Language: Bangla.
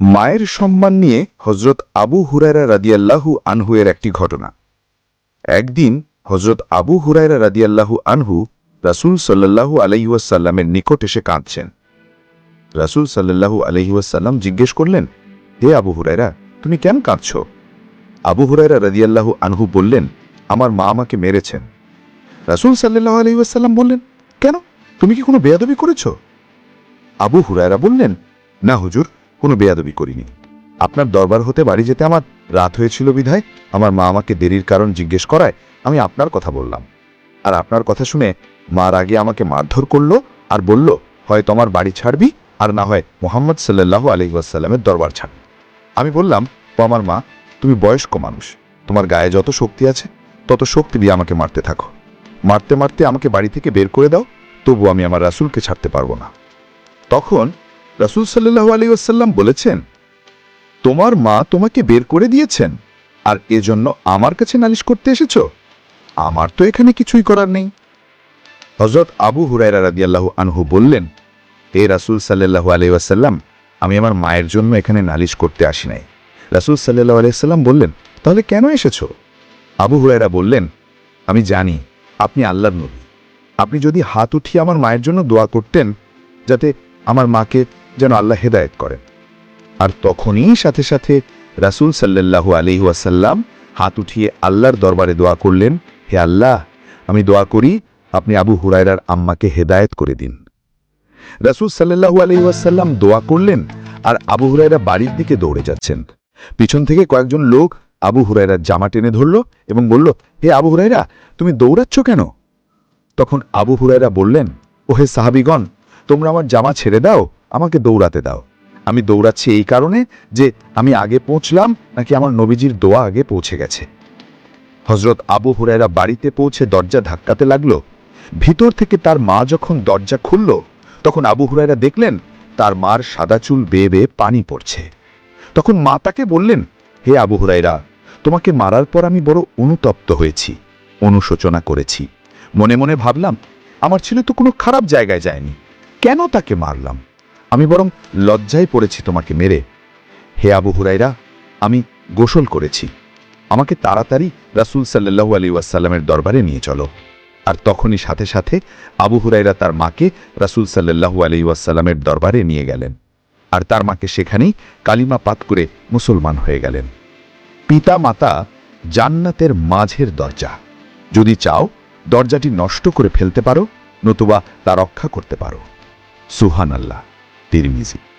মায়ের সম্মান নিয়ে হজরত আবু হুরায়রা রাদিয়াল্লাহু আনহুয়ের একটি ঘটনা। একদিন হজরত আবু হুরায়রা রাদিয়াল্লাহু আনহু রাসূল সাল্লাল্লাহু আলাইহাসাল্লামের নিকট এসে কাঁদছেন। রাসূল সাল্লাল্লাহু আলাইহাসাল্লাম জিজ্ঞেস করলেন, হে আবু হুরায়রা, তুমি কেন কাঁদছ? আবু হুরায়রা রাদিয়াল্লাহু আনহু বললেন, আমার মা আমাকে মেরেছেন। রাসূল সাল্লাল্লাহু আলাইহাসাল্লাম বললেন, কেন? তুমি কি কোনো বেয়াদবি করেছ? আবু হুরায়রা বললেন, না হুজুর কোনো বেয়াদবি করিনি। আপনার দরবার হতে বাড়ি যেতে আমার রাত হয়েছিল বিধায় আমার মা আমাকে দেরির কারণ জিজ্ঞেস করায় আমি আপনার কথা বললাম। আর আপনার কথা শুনে মার আগে আমাকে মারধর করল আর বলল, হয় তোমার বাড়ি ছাড়বি আর না হয় মোহাম্মদ সাল্লাল্লাহু আলহি ওয়াসাল্লামের দরবার ছাড় আমি বললাম, ও আমার মা, তুমি বয়স্ক মানুষ, তোমার গায়ে যত শক্তি আছে, তত শক্তি দিয়ে আমাকে মারতে থাকো। মারতে মারতে আমাকে বাড়ি থেকে বের করে দাও, তবু আমি আমার রাসূলকে ছাড়তে পারব না। তখন রাসূল সাল্লাল্লাহু আলাইহি ওয়াসাল্লাম বলেছেন, তোমার মা তোমাকে বের করে দিয়েছেন, আর এজন্য আমার কাছে নালিশ করতে এসেছ? আমার তো এখানে কিছুই করার নেই। হজরত আবু হুরায়রা রাদিয়াল্লাহু আনহু বললেন, এ রাসূল সাল্লাল্লাহু আলাইহি ওয়াসাল্লাম, আমি আমার মায়ের জন্য এখানে নালিশ করতে আসি নাই। রাসূল সাল্লাল্লাহু আলাইহি ওয়াসাল্লাম বললেন, তাহলে কেন এসেছ? আবু হুরায়রা বললেন, আমি জানি, আপনি আল্লাহর নবী। আপনি যদি হাত উঠিয়ে আমার মায়ের জন্য দোয়া করতেন, যাতে আমার মাকে যেন আল্লাহ হেদায়েত করেন। আর তখনই সাথে সাথে রাসূল সাল্লাল্লাহু আলাইহি ওয়াসাল্লাম হাত উঠিয়ে আল্লাহর দরবারে দোয়া করলেন, হে আল্লাহ, আমি দোয়া করি আপনি আবু হুরায়রার আম্মাকে হেদায়েত করে দিন। রাসূল সাল্লাল্লাহু আলাইহি ওয়াসাল্লাম দোয়া করলেন আর আবু হুরায়রা বাড়ির দিকে দৌড়ে যাচ্ছেন। পিছন থেকে কয়েকজন লোক আবু হুরায়রার জামা টেনে ধরল এবং বলল, হে আবু হুরায়রা, তুমি দৌড়াচ্ছ কেন? তখন আবু হুরায়রা বললেন ও হে সাহাবিগণ, তোমরা আমার জামা ছেড়ে দাও আমাকে দৌড়াতে দাও। আমি দৌড়াচ্ছি এই কারণে যে আমি আগে পৌঁছলাম নাকি আমার নবীজির দোয়া আগে পৌঁছে গেছে। হজরত আবু হুরায়রা বাড়িতে পৌঁছে দরজা ধাক্কাতে লাগল। ভিতর থেকে তার মা যখন দরজা খুলল, তখন আবু হুরায়রা দেখলেন, তার মার সাদা চুল বেয়ে বেয়ে পানি পড়ছে। তখন মা তাকে বললেন, হে আবু হুরায়রা, তোমাকে মারার পর আমি বড় অনুতপ্ত হয়েছি, অনুশোচনা করেছি। মনে মনে ভাবলাম, আমার ছেলে তো কোনো খারাপ জায়গায় যায়নি। কেন তাকে মারলাম? আমি বরং লজ্জায় পড়েছি তোমাকে মেরে। হে আবু হুরাইরা আমি গোসল করেছি। আমাকে তাড়াতাড়ি রাসূল সাল্লাল্লাহু আলী ওয়াসাল্লামের দরবারে নিয়ে চলো। আর তখনই সাথে সাথে আবু হুরাইরা তার মাকে রাসূল সাল্লাল্লাহু আলী ওয়াসাল্লামের দরবারে নিয়ে গেলেন। আর তার মাকে সেখানেই কালিমা পাত করে মুসলমান হয়ে গেলেন। পিতা মাতা জান্নাতের মাঝের দরজা। যদি চাও দরজাটি নষ্ট করে ফেলতে পারো, নতুবা তা রক্ষা করতে পারো। সুহান আল্লাহ Termize.